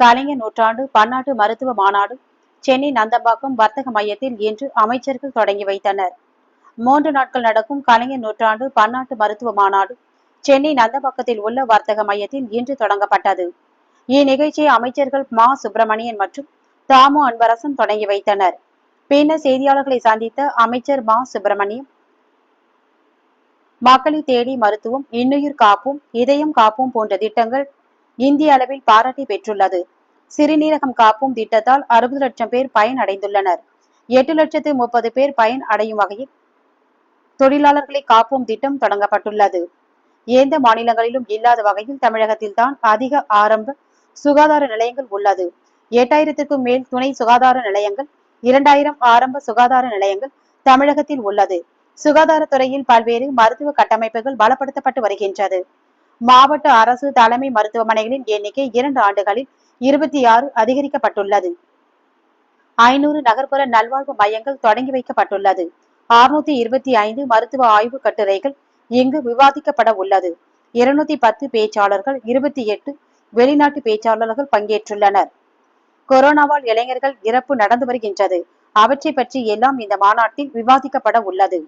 கலைஞர் நூற்றாண்டு பன்னாட்டு மருத்துவ மாநாடு சென்னை நந்தம்பாக்கம் வர்த்தக மையத்தில் இன்று அமைச்சர்கள் தொடங்கி வைத்தனர். மூன்று நாட்கள் நடக்கும் கலைஞர் நூற்றாண்டு பன்னாட்டு மருத்துவ மாநாடு சென்னை நந்தம்பாக்கத்தில் உள்ள வர்த்தக மையத்தில் இன்று தொடங்கப்பட்டது. இந்நிகழ்ச்சியை அமைச்சர்கள் மா. சுப்பிரமணியன் மற்றும் தாமு அன்பரசன் தொடங்கி வைத்தனர். பின்னர் செய்தியாளர்களை சந்தித்த அமைச்சர் மா. சுப்பிரமணியம் மக்களை தேடி மருத்துவம் இன்னுயிர் காப்போம் இதயம் காப்போம் போன்ற திட்டங்கள் இந்திய அளவில் பாராட்டை பெற்றுள்ளது. சிறுநீரகம் காப்போம் திட்டத்தால் அறுபது லட்சம் பேர் பயன் அடைந்துள்ளனர். எட்டு லட்சத்து முப்பது பேர் பயன் அடையும் வகையில் தொழிலாளர்களை காப்போம் திட்டம் தொடங்கப்பட்டுள்ளது. எந்த மாநிலங்களிலும் இல்லாத வகையில் தமிழகத்தில் தான் அதிக ஆரம்ப சுகாதார நிலையங்கள் உள்ளது. எட்டாயிரத்துக்கும் மேல் துணை சுகாதார நிலையங்கள் இரண்டாயிரம் ஆரம்ப சுகாதார நிலையங்கள் தமிழகத்தில் உள்ளது. சுகாதாரத்துறையில் பல்வேறு மருத்துவ கட்டமைப்புகள் பலப்படுத்தப்பட்டு வருகின்றது. மாவட்ட அரசு தலைமை மருத்துவமனைகளின் எண்ணிக்கை இரண்டு ஆண்டுகளில் இருபத்தி ஆறு அதிகரிக்கப்பட்டுள்ளது. ஐநூறு நகர்ப்புற நல்வாழ்வு மையங்கள் தொடங்கி வைக்கப்பட்டுள்ளது. அறுநூத்தி இருபத்தி ஐந்து மருத்துவ ஆய்வு கட்டுரைகள் இங்கு விவாதிக்கப்பட உள்ளது. இருநூத்தி பத்து பேச்சாளர்கள் இருபத்தி எட்டு வெளிநாட்டு பேச்சாளர்கள் பங்கேற்றுள்ளனர். கொரோனாவால் இளைஞர்கள் இறப்பு நடந்து வருகின்றது. அவற்றை பற்றி எல்லாம் இந்த மாநாட்டில் விவாதிக்கப்பட உள்ளது.